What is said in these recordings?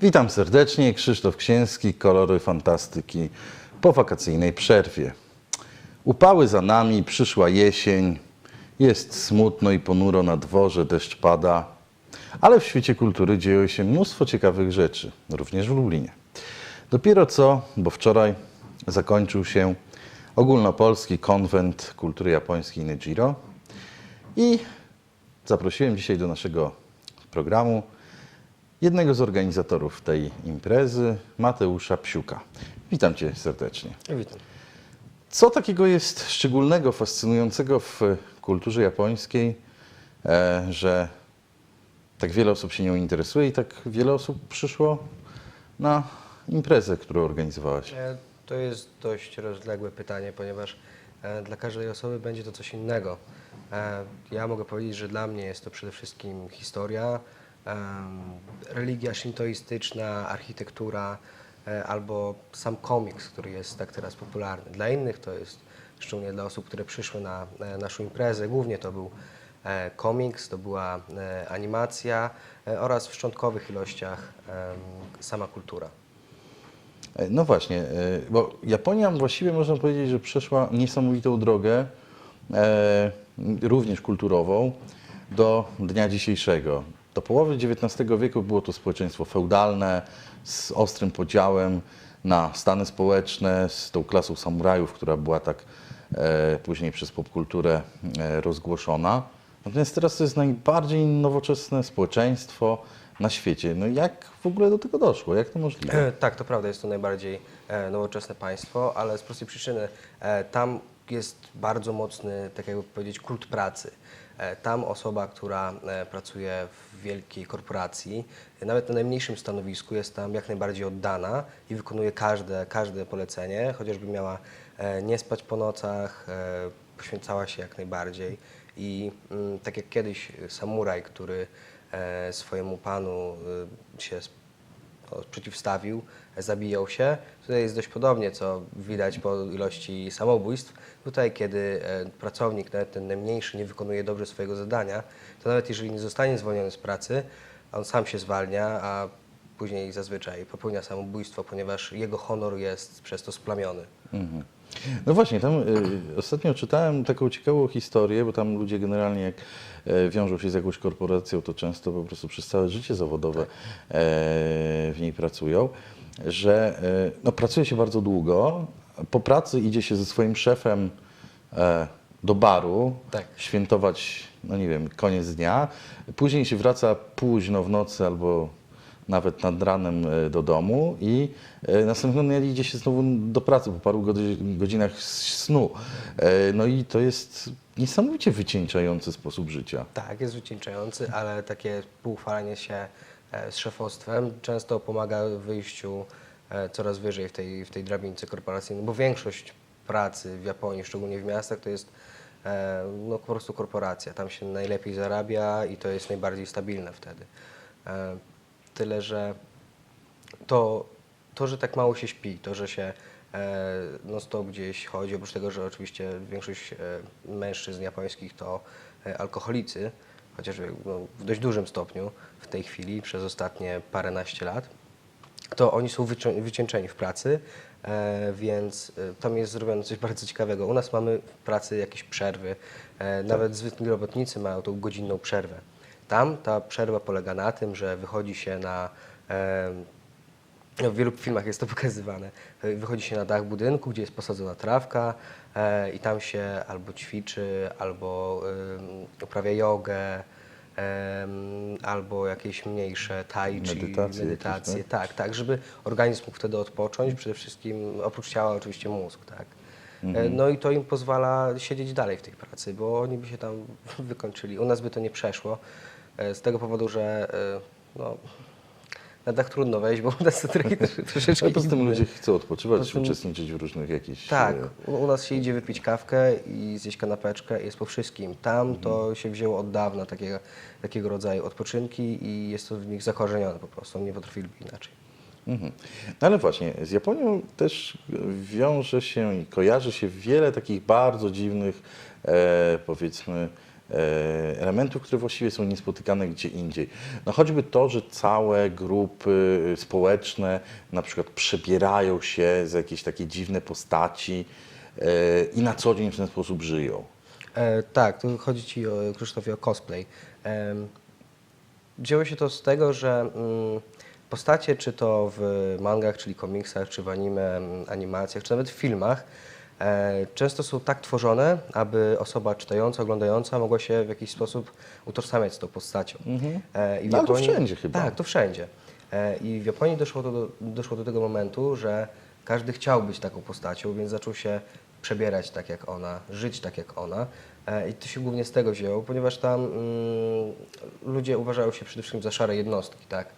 Witam serdecznie, Krzysztof Księski, kolory fantastyki po wakacyjnej przerwie. Upały za nami, przyszła jesień, jest smutno i ponuro na dworze, deszcz pada, ale w świecie kultury dzieje się mnóstwo ciekawych rzeczy, również w Lublinie. Dopiero co, bo wczoraj zakończył się ogólnopolski konwent kultury japońskiej Nejiro i zaprosiłem dzisiaj do naszego programu jednego z organizatorów tej imprezy, Mateusza Psiuka. Witam Cię serdecznie. Witam. Co takiego jest szczególnego, fascynującego w kulturze japońskiej, e, że tak wiele osób się nią interesuje i tak wiele osób przyszło na imprezę, którą organizowałaś? E, To jest dość rozległe pytanie, ponieważ e, dla każdej osoby będzie to coś innego. Ja mogę powiedzieć, że dla mnie jest to przede wszystkim historia, religia shintoistyczna, architektura e, albo sam komiks, który jest tak teraz popularny. Dla innych to jest, szczególnie dla osób, które przyszły na e, naszą imprezę, głównie to był e, komiks, to była animacja oraz w szczątkowych ilościach sama kultura. No właśnie, bo Japonia właściwie można powiedzieć, że przeszła niesamowitą drogę, również kulturową, do dnia dzisiejszego. Do połowy XIX wieku było to społeczeństwo feudalne z ostrym podziałem na stany społeczne, z tą klasą samurajów, która była tak e, później przez popkulturę e, rozgłoszona. Natomiast teraz to jest najbardziej nowoczesne społeczeństwo na świecie. No jak w ogóle do tego doszło? Jak to możliwe? E, Tak, to prawda, jest to najbardziej e, nowoczesne państwo, ale z prostej przyczyny e, tam jest bardzo mocny, tak jakby powiedzieć, kult pracy. E, Tam osoba, która e, pracuje w wielkiej korporacji, nawet na najmniejszym stanowisku jest tam jak najbardziej oddana i wykonuje każde, każde polecenie, chociażby miała e, nie spać po nocach, poświęcała się jak najbardziej. I mm, tak jak kiedyś samuraj, który swojemu panu e, się przeciwstawił, zabijał się. Tutaj jest dość podobnie, co widać po ilości samobójstw. Tutaj, kiedy e, pracownik, nawet ten najmniejszy, nie wykonuje dobrze swojego zadania, to nawet jeżeli nie zostanie zwolniony z pracy, on sam się zwalnia, a później zazwyczaj popełnia samobójstwo, ponieważ jego honor jest przez to splamiony. Mhm. No właśnie, tam y, ostatnio czytałem taką ciekawą historię, bo tam ludzie generalnie jak e, wiążą się z jakąś korporacją, to często po prostu przez całe życie zawodowe e, w niej pracują, że e, no, pracuje się bardzo długo, po pracy idzie się ze swoim szefem e, do baru, Tak. świętować, no nie wiem, koniec dnia, później się wraca późno w nocy albo nawet nad ranem e, do domu i e, następnego dnia idzie się znowu do pracy po paru godzi- godzinach snu. E, No i to jest niesamowicie wycieńczający sposób życia. Tak, jest wycieńczający, ale takie półchwalenie się z szefostwem często pomaga w wyjściu coraz wyżej w tej, w tej drabince korporacyjnej, bo większość pracy w Japonii, szczególnie w miastach, to jest no, po prostu korporacja. Tam się najlepiej zarabia i to jest najbardziej stabilne wtedy. Tyle, że to, to, że tak mało się śpi, to, że się e, non stop gdzieś chodzi, oprócz tego, że oczywiście większość e, mężczyzn japońskich to e, alkoholicy, chociaż no, w dość dużym stopniu w tej chwili przez ostatnie paręnaście lat, to oni są wycią- wycieńczeni w pracy, e, więc e, tam jest zrobione coś bardzo ciekawego. U nas mamy w pracy jakieś przerwy, e, nawet zwykli robotnicy mają tą godzinną przerwę. Tam ta przerwa polega na tym, że wychodzi się na e, w wielu filmach jest to pokazywane. Wychodzi się na dach budynku, gdzie jest posadzona trawka e, i tam się albo ćwiczy, albo uprawia jogę, albo jakieś mniejsze tai chi, Medytacje medytacje. jakieś, tak, tak, żeby organizm mógł wtedy odpocząć, przede wszystkim oprócz ciała oczywiście mózg, tak. E, No i to im pozwala siedzieć dalej w tej pracy, bo oni by się tam wykończyli. U nas by to nie przeszło, z tego powodu, że e, no, na dach trudno wejść, bo u nas to trochę, troszeczkę Ale poza tym ludzie chcą odpoczywać, tym- uczestniczyć w różnych jakichś... Tak, e, u u nas się idzie wypić kawkę i zjeść kanapeczkę, jest po wszystkim. Tam to się wzięło od dawna takiego, takiego rodzaju odpoczynki i jest to w nich zakorzenione po prostu, nie potrafiliby inaczej. Mhm. No ale właśnie, z Japonią też wiąże się i kojarzy się wiele takich bardzo dziwnych, e, powiedzmy, e, elementów, które właściwie są niespotykane gdzie indziej. No choćby to, że całe grupy społeczne na przykład przebierają się za jakieś takie dziwne postaci e, i na co dzień w ten sposób żyją. E, tak, tu chodzi Ci, o, Krzysztofie, o cosplay. Wzięło się to z tego, że mm, postacie, czy to w mangach, czyli komiksach, czy w anime, mm, animacjach, czy nawet w filmach, e, często są tak tworzone, aby osoba czytająca, oglądająca mogła się w jakiś sposób utożsamiać z tą postacią. E, i No, ale to wszędzie chyba. Tak, to wszędzie. E, I w Japonii doszło, to do, doszło do tego momentu, że każdy chciał być taką postacią, więc zaczął się przebierać tak jak ona, żyć tak jak ona. E, I to się głównie z tego wzięło, ponieważ tam mm, ludzie uważają się przede wszystkim za szare jednostki, tak?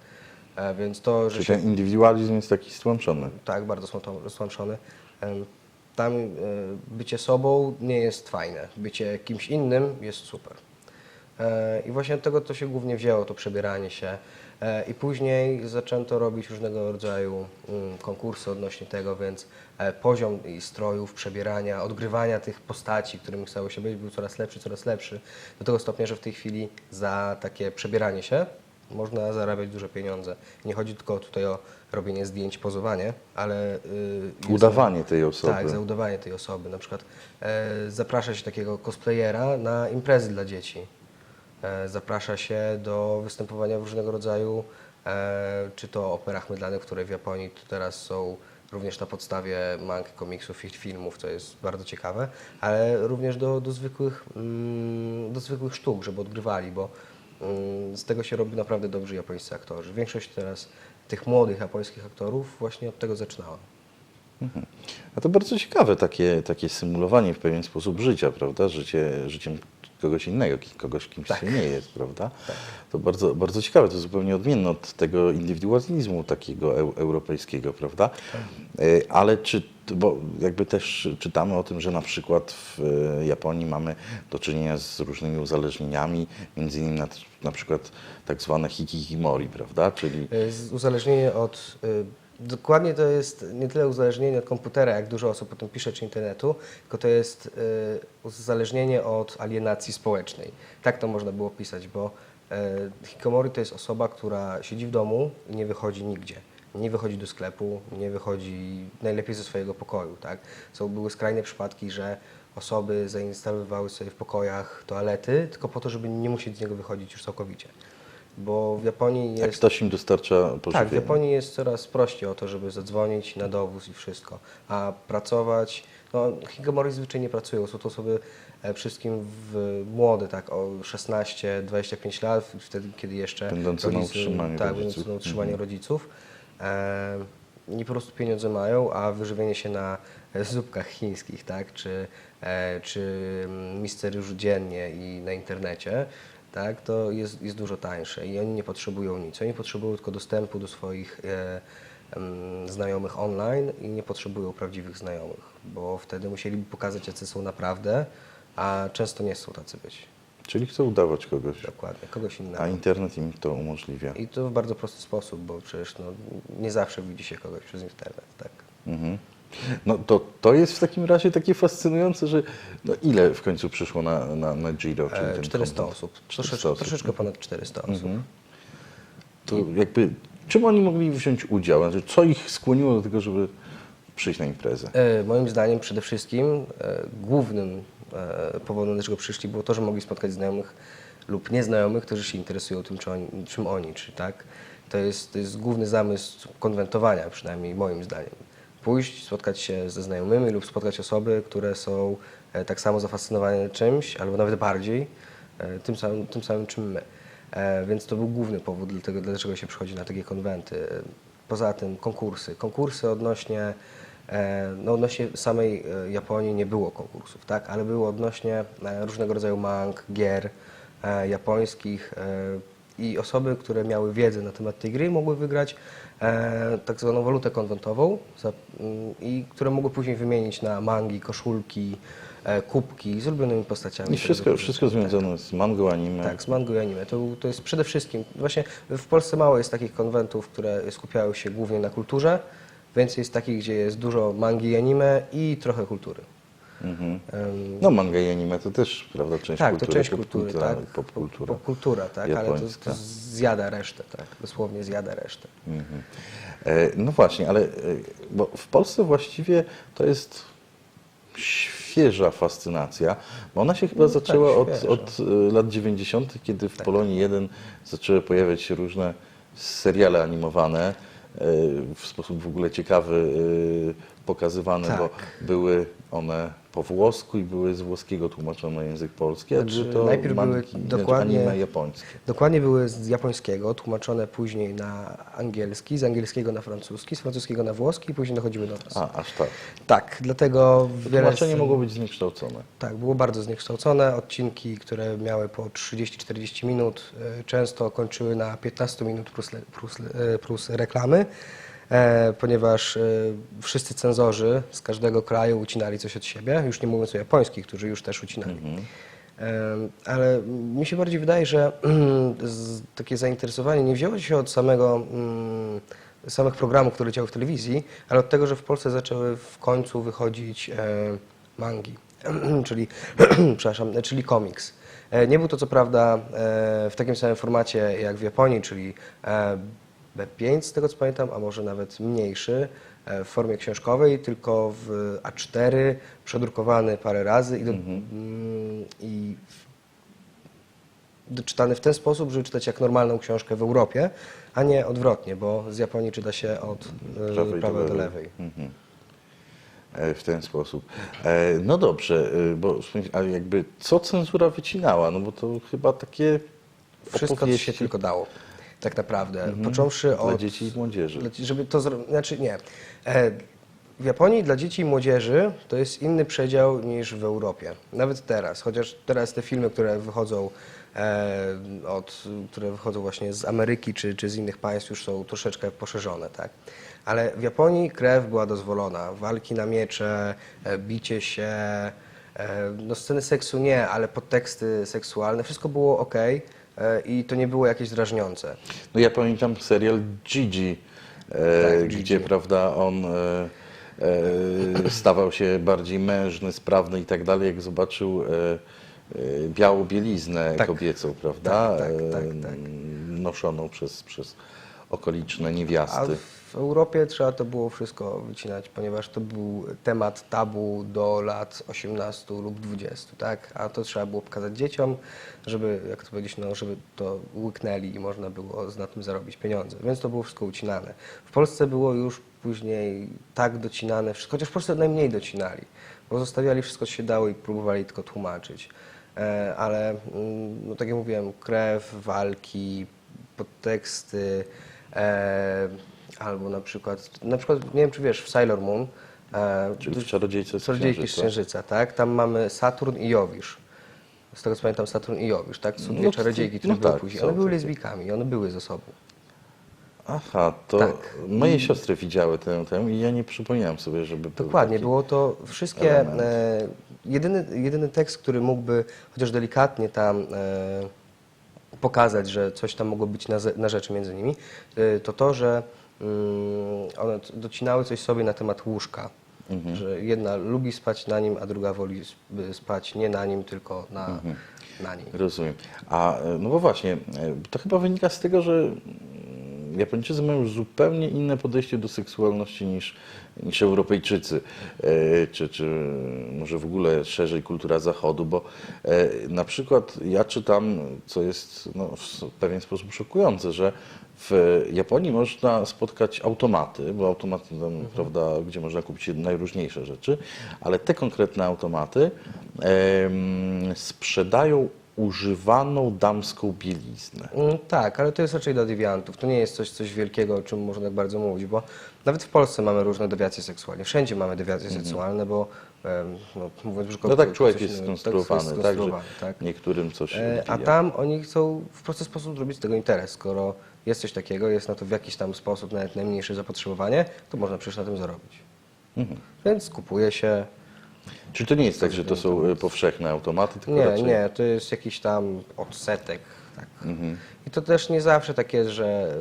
E, Więc to, że Czyli się ten indywidualizm jest taki stłamszony. tak, bardzo są tam e, bycie sobą nie jest fajne, bycie kimś innym jest super. E, I właśnie od tego to się głównie wzięło, to przebieranie się. E, I później zaczęto robić różnego rodzaju mm, konkursy odnośnie tego, więc poziom strojów, przebierania, odgrywania tych postaci, którymi chciało się być, był coraz lepszy, coraz lepszy. Do tego stopnia, że w tej chwili za takie przebieranie się można zarabiać duże pieniądze. Nie chodzi tylko tutaj o robienie zdjęć, pozowanie, ale... y, jest- Udawanie tej osoby. Tak, za udawanie tej osoby. Na przykład e, zaprasza się takiego cosplayera na imprezy dla dzieci. E, zaprasza się do występowania w różnego rodzaju, e, czy to operach mydlanych, które w Japonii to teraz są również na podstawie mang, komiksów i filmów, co jest bardzo ciekawe, ale również do, do, zwykłych, mm, do zwykłych sztuk, żeby odgrywali, bo mm, z tego się robi naprawdę dobrzy japońscy aktorzy. Większość teraz tych młodych japońskich aktorów właśnie od tego zaczynała. A to bardzo ciekawe takie, takie symulowanie w pewien sposób życia, prawda? Życie, życiem kogoś innego, kogoś kimś Tak. się nie jest, prawda? To bardzo, bardzo ciekawe, to zupełnie odmienne od tego indywidualizmu takiego eu, europejskiego, prawda? E, Ale czy, bo jakby też czytamy o tym, że na przykład w e, Japonii mamy do czynienia z różnymi uzależnieniami, między innymi na, na przykład tak zwane hikikimori, prawda? Czyli z- Uzależnienie od. y, Dokładnie to jest nie tyle uzależnienie od komputera, jak dużo osób o tym pisze, czy internetu, tylko to jest uzależnienie od alienacji społecznej. Tak to można było pisać, bo hikomori to jest osoba, która siedzi w domu i nie wychodzi nigdzie. Nie wychodzi do sklepu, nie wychodzi najlepiej ze swojego pokoju. Tak? Są, były skrajne przypadki, że osoby zainstalowały sobie w pokojach toalety tylko po to, żeby nie musieć z niego wychodzić już całkowicie. Bo w Japonii jest... jak ktoś im dostarcza pożywienie. Tak, w Japonii jest coraz prościej o to, żeby zadzwonić na dowóz i wszystko. A pracować, no hikomori zwyczajnie nie pracują, są to osoby e, wszystkim w, młode, tak, o 16-25 lat, wtedy kiedy jeszcze Będące na utrzymaniu tak, rodziców. będące na utrzymaniu Mhm. rodziców. E, I po prostu pieniądze mają, a wyżywienie się na zupkach chińskich, tak, czy, e, czy misteriuszu dziennie i na internecie, tak, to jest, jest dużo tańsze i oni nie potrzebują nic. Oni potrzebują tylko dostępu do swoich e, znajomych online i nie potrzebują prawdziwych znajomych, bo wtedy musieliby pokazać, jacy są naprawdę, a często nie są tacy być. Czyli chcą udawać kogoś, Dokładnie, kogoś innego. a internet im to umożliwia. I to w bardzo prosty sposób, bo przecież no, nie zawsze widzi się kogoś przez internet, tak. Mhm. No to, to jest w takim razie takie fascynujące, że no ile w końcu przyszło na, na, na Giro? czyli E, ten 400 konwent? osób, 400 troszeczkę, osób. troszeczkę ponad 400 osób. Mhm. To jakby, czym oni mogli wziąć udział? Znaczy, co ich skłoniło do tego, żeby przyjść na imprezę? E, moim zdaniem przede wszystkim e, głównym e, powodem, dlaczego przyszli, było to, że mogli spotkać znajomych lub nieznajomych, którzy się interesują tym, czy oni, czym oni, czy tak. To jest, to jest główny zamysł konwentowania, przynajmniej moim zdaniem. Pójść, spotkać się ze znajomymi lub spotkać osoby, które są e, tak samo zafascynowane czymś, albo nawet bardziej, e, tym samym, tym samym czym my. E, Więc to był główny powód, dlatego, dlaczego się przychodzi na takie konwenty. Poza tym konkursy. Konkursy odnośnie, e, no odnośnie samej e, Japonii nie było konkursów, tak? ale było odnośnie e, różnego rodzaju mang, gier e, japońskich e, i osoby, które miały wiedzę na temat tej gry mogły wygrać e, tak zwaną walutę konwentową mm, i które mogły później wymienić na mangi, koszulki, e, kubki z ulubionymi postaciami. I wszystko, wszystko konwentu. związane z mangą, anime. Tak, z mango i anime. To, to jest przede wszystkim, właśnie w Polsce mało jest takich konwentów, które skupiają się głównie na kulturze, więcej jest takich, gdzie jest dużo mangi i anime i trochę kultury. Mhm. No manga i anime to też, prawda, część tak, kultury, to część kultury, popkultura, tak. popkultura. Popkultura, tak, ale to, to zjada resztę, tak, dosłownie zjada resztę. Mhm. E, No właśnie, ale e, bo w Polsce właściwie to jest świeża fascynacja, bo ona się chyba No tak, zaczęła od, świeża. od e, lat 90., kiedy w Polonii 1 zaczęły pojawiać się różne seriale animowane, w sposób w ogóle ciekawy e, pokazywane, bo Tak. były one po włosku i były z włoskiego tłumaczone na język polski, a Znaczy, były to najpierw były mangi, znaczy dokładnie- anime japońskie. Dokładnie były z japońskiego, tłumaczone później na angielski, z angielskiego na francuski, z francuskiego na włoski i później dochodziły do nas. A, aż tak. Tak, dlatego wiele... Tłumaczenie mogło być zniekształcone. Tak, było bardzo zniekształcone. Odcinki, które miały po 30-40 minut, e, często kończyły na 15 minut plus, plus, e, plus reklamy, ponieważ e, wszyscy cenzorzy z każdego kraju ucinali coś od siebie, już nie mówiąc o japońskich, którzy już też ucinali. E, Ale mi się bardziej wydaje, że takie zainteresowanie nie wzięło się od samego, mm, samych programów, które leciały w telewizji, ale od tego, że w Polsce zaczęły w końcu wychodzić e, mangi, czyli, przepraszam, czyli komiks. E, Nie był to co prawda e, w takim samym formacie jak w Japonii, czyli e, B5 z tego co pamiętam, a może nawet mniejszy e, w formie książkowej, tylko w A4, przedrukowany parę razy i, do, mm, i doczytany w ten sposób, żeby czytać jak normalną książkę w Europie, a nie odwrotnie, bo z Japonii czyta się od Prawej prawej, do do lewej. Mhm. E, W ten sposób. E, No dobrze, bo a jakby co cenzura wycinała? No bo to chyba takie Wszystko, co się tylko dało, tak naprawdę. Począwszy dla od... dzieci i młodzieży. Dla- Żeby to zro... Znaczy nie. E, W Japonii dla dzieci i młodzieży to jest inny przedział niż w Europie. Nawet teraz, chociaż teraz te filmy, które wychodzą e, od, które wychodzą właśnie z Ameryki czy, czy z innych państw już są troszeczkę poszerzone, tak? Ale w Japonii krew była dozwolona. Walki na miecze, e, bicie się, e, no sceny seksu nie, ale podteksty seksualne, wszystko było ok i to nie było jakieś drażniące. No ja pamiętam serial Gigi, e, Tak, gdzie Gigi. prawda on e, e, stawał się bardziej mężny, sprawny i tak dalej, jak zobaczył e, e, białą bieliznę Tak. kobiecą, prawda? Tak, tak, tak, E, tak. Noszoną przez, przez okoliczne A niewiasty. w Europie trzeba to było wszystko wycinać, ponieważ to był temat tabu do lat 18 lub 20, tak? A to trzeba było pokazać dzieciom, żeby, jak to powiedzieć, no, żeby to łyknęli i można było na tym zarobić pieniądze. Więc to było wszystko ucinane. W Polsce było już później tak docinane, chociaż w Polsce najmniej docinali, bo zostawiali wszystko, co się dało i próbowali tylko tłumaczyć. E, ale, mm, no, tak jak mówiłem, krew, walki, podteksty, e, albo na przykład, na przykład, nie wiem czy wiesz, w Sailor Moon, e, Czyli w Czarodziejce z Czarodziejki z Księżyca. Księżyca, tak? Tam mamy Saturn i Jowisz. Z tego co pamiętam, Saturn i Jowisz, tak? To są dwie No, czarodziejki, które no były tak, później. są One były takie. lesbijkami, one były ze sobą. Aha, to Tak. moje siostry widziały tę, tę i ja nie przypomniałem sobie, żeby był Dokładnie, taki... było to wszystkie. element. E, jedyny, jedyny tekst, który mógłby chociaż delikatnie tam e, pokazać, że coś tam mogło być na, na rzeczy między nimi, e, to to, że mm, one docinały coś sobie na temat łóżka. Mhm. Że jedna lubi spać na nim, a druga woli sp- spać nie na nim, tylko na, Mhm. na nim. Rozumiem. A e, no bo właśnie, e, to chyba wynika z tego, że Japończycy mają zupełnie inne podejście do seksualności niż, niż Europejczycy, e, czy, czy może w ogóle szerzej kultura Zachodu, bo e, na przykład ja czytam, co jest no, w pewien sposób szokujące, że w Japonii można spotkać automaty, bo automaty tam, prawda, gdzie można kupić najróżniejsze rzeczy, ale te konkretne automaty em, sprzedają używaną damską bieliznę. Mm, Tak, ale to jest raczej dla dewiantów. To nie jest coś, coś wielkiego, o czym można tak bardzo mówić, bo nawet w Polsce mamy różne dewiacje seksualne. Wszędzie mamy dewiacje seksualne, bo em, no, mówiąc brzydko, No tak człowiek jest innego- skonstruowany, tak, że tak. niektórym coś E, A tam oni chcą w prosty sposób zrobić z tego interes. Skoro jest coś takiego, jest na to w jakiś tam sposób nawet najmniejsze zapotrzebowanie, to można przecież na tym zarobić. Mhm. Więc kupuje się. Czy to nie jest tak, że to są e, powszechne automaty, tylko Nie, raczej... nie, to jest jakiś tam odsetek. Tak. Mhm. I to też nie zawsze tak jest, że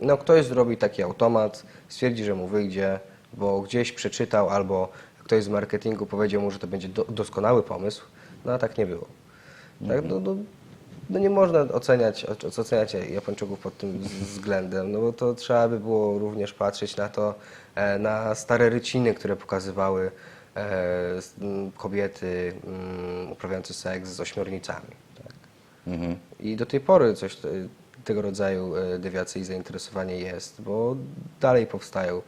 no, ktoś zrobi taki automat, stwierdzi, że mu wyjdzie, bo gdzieś przeczytał albo ktoś z marketingu powiedział mu, że to będzie do, doskonały pomysł, no a tak nie było. Tak, no, no, no nie można oceniać, oceniać Japończyków pod tym względem, no bo to trzeba by było również patrzeć na to, e, na stare ryciny, które pokazywały kobiety mm, uprawiające seks z ośmiornicami. Tak. Mhm. I do tej pory coś te- tego rodzaju e, dewiacje i zainteresowanie jest, bo dalej powstają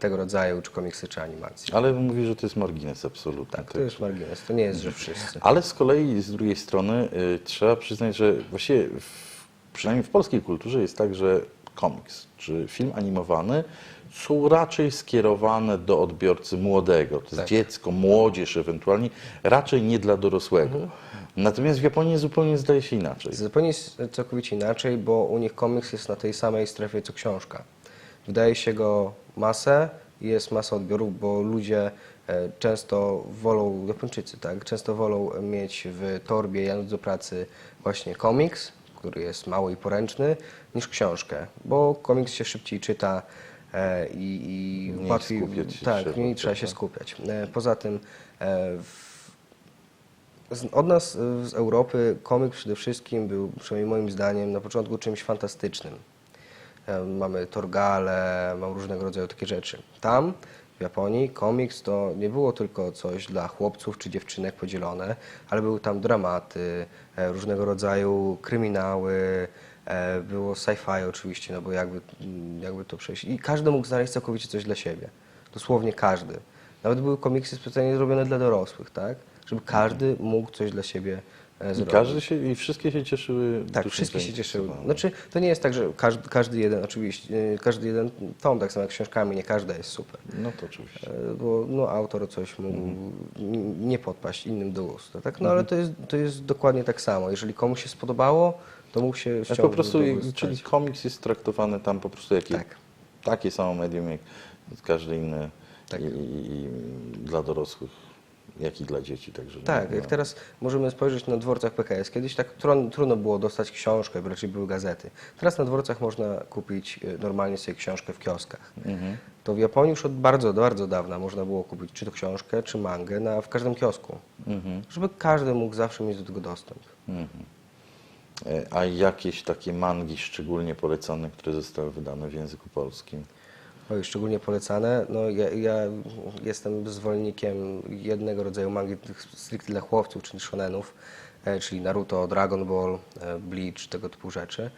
tego rodzaju czy komiksy, czy animacje. Ale mówi, że to jest margines absolutny. Tak, to jest margines, to nie jest, że wszyscy. Ale z kolei z drugiej strony y, trzeba przyznać, że właściwie w, przynajmniej w polskiej kulturze jest tak, że komiks czy film animowany są raczej skierowane do odbiorcy młodego. To jest Tak. dziecko, młodzież ewentualnie, raczej nie dla dorosłego. Mhm. Natomiast w Japonii zupełnie zdaje się inaczej. Zupełnie całkowicie inaczej, bo u nich komiks jest na tej samej strefie co książka. Wydaje się go masę, jest masa odbiorów, bo ludzie e, często wolą, Japończycy, tak, często wolą mieć w torbie jadąc do pracy właśnie komiks, który jest mały i poręczny, niż książkę, bo komiks się szybciej czyta i, i Mniej łatwiej, skupiać się tak, trzeba, mniej trzeba się prawda? skupiać. E, Poza tym e, Od nas z Europy komiks przede wszystkim był, przynajmniej moim zdaniem, na początku czymś fantastycznym. E, Mamy Torgale, mam różnego rodzaju takie rzeczy. Tam, w Japonii, komiks to nie było tylko coś dla chłopców czy dziewczynek podzielone, ale były tam dramaty, e, różnego rodzaju kryminały, e, było sci-fi oczywiście, no bo jakby, jakby to przejść. I każdy mógł znaleźć całkowicie coś dla siebie. Dosłownie każdy. Nawet były komiksy specjalnie zrobione dla dorosłych, tak? Żeby każdy mógł coś dla siebie e, I zrobić. każdy się, i wszystkie się cieszyły. Tak, wszystkie się cieszyły. Znaczy, to nie jest tak, że każdy, każdy jeden, oczywiście, e, każdy jeden tom, tak samo jak książkami, nie każda jest super. No to oczywiście. E, Bo no, autor coś mógł Mhm. nie podpaść innym do gustu. Tak? No ale to jest, to jest dokładnie tak samo. Jeżeli komuś się spodobało, to mógł się ściągnąć po prostu, czyli komiks jest traktowany tam po prostu jak Tak. takie samo medium jak każde inne Tak. i, i, dla dorosłych, jak i dla dzieci. Także Tak, no, jak teraz możemy spojrzeć na dworcach PKS. Kiedyś tak tron, trudno było dostać książkę, bo raczej były gazety. Teraz na dworcach można kupić e, normalnie sobie książkę w kioskach. Mhm. To w Japonii już od bardzo, bardzo dawna można było kupić czy to książkę, czy mangę na, w każdym kiosku. Mhm. Żeby każdy mógł zawsze mieć do tego dostęp. E, A jakieś takie mangi szczególnie polecane, które zostały wydane w języku polskim? Oj, szczególnie polecane. No, ja, ja jestem zwolennikiem jednego rodzaju mangi stricte dla chłopców, czyli shonenów, e, czyli Naruto, Dragon Ball, e, Bleach, tego typu rzeczy, e,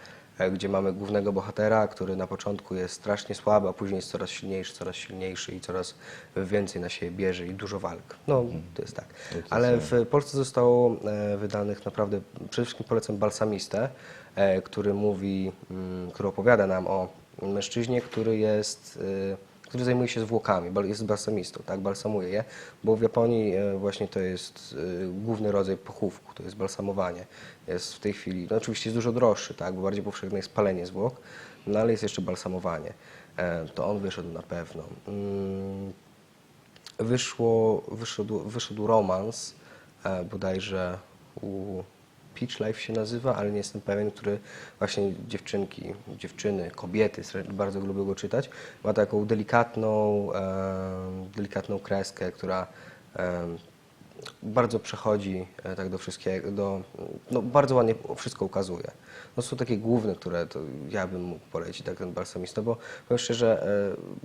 gdzie mamy głównego bohatera, który na początku jest strasznie słaby, a później jest coraz silniejszy, coraz silniejszy i coraz więcej na siebie bierze i dużo walk. No, to jest tak. Ale w Polsce zostało e, wydanych naprawdę, przede wszystkim polecam Balsamistę, e, który mówi, mm, który opowiada nam o mężczyźnie, który jest, który zajmuje się zwłokami, jest balsamistą, tak, balsamuje je, bo w Japonii e, właśnie to jest y, główny rodzaj pochówku, to jest balsamowanie. Jest w tej chwili, no oczywiście jest dużo droższy, tak, bo bardziej powszechne jest palenie zwłok, no ale jest jeszcze balsamowanie. E, To on wyszedł na pewno. Mm, Wyszło, wyszedł, wyszedł romans, e, bodajże u Peach Life się nazywa, ale nie jestem pewien, który właśnie dziewczynki, dziewczyny, kobiety bardzo lubią go czytać. Ma taką delikatną, delikatną kreskę, która bardzo przechodzi e, tak do wszystkiego, do, no, bardzo ładnie wszystko ukazuje. No, są takie główne, które to ja bym mógł polecić, tak ten balsamista, bo powiem szczerze,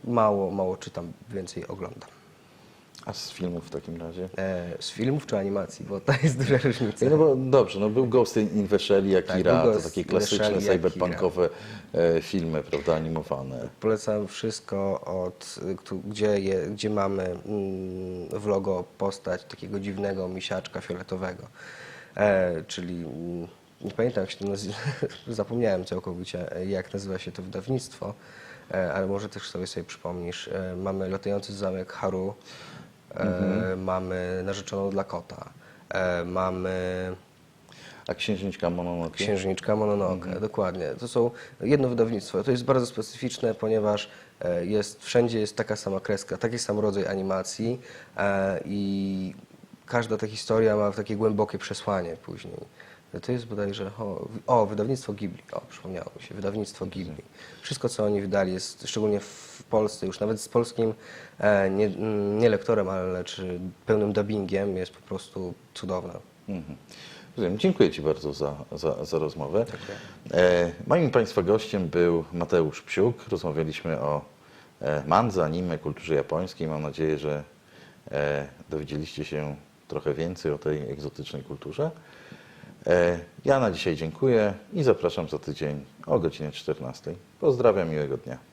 e, mało, mało czytam, więcej oglądam. A z filmów w takim razie? E, z filmów czy animacji, bo to jest duża różnica. No bo dobrze, no był Ghost in the Shell i Tak, Akira, był to takie klasyczne, cyberpunkowe e, filmy, prawda, animowane. Polecam wszystko, od, gdzie, je, gdzie mamy mm, w logo postać takiego dziwnego misiaczka fioletowego. E, czyli mm, nie pamiętam jak się to nazywa, zapomniałem całkowicie jak nazywa się to wydawnictwo, e, ale może też sobie sobie przypomnisz. E, mamy latający zamek Haru, e, mamy narzeczoną dla kota, e, mamy A Księżniczka Mononoke? Księżniczka Mononoke, dokładnie. To są jedno wydawnictwo. To jest bardzo specyficzne, ponieważ e, jest, wszędzie jest taka sama kreska, taki sam rodzaj animacji i każda ta historia ma takie głębokie przesłanie później. To jest bodajże, o, o wydawnictwo Ghibli, o przypomniało mi się, wydawnictwo Ghibli. Wszystko co oni wydali jest, szczególnie w Polsce, już nawet z polskim e, nie, nie lektorem, ale czy pełnym dubbingiem jest po prostu cudowne. Mhm. Dziękuję Ci bardzo za, za, za rozmowę. E, moim Państwa gościem był Mateusz Psiuk. Rozmawialiśmy o e, mandze, anime, kulturze japońskiej. Mam nadzieję, że e, dowiedzieliście się trochę więcej o tej egzotycznej kulturze. E, ja na dzisiaj dziękuję i zapraszam za tydzień o godzinie 14. Pozdrawiam, miłego dnia.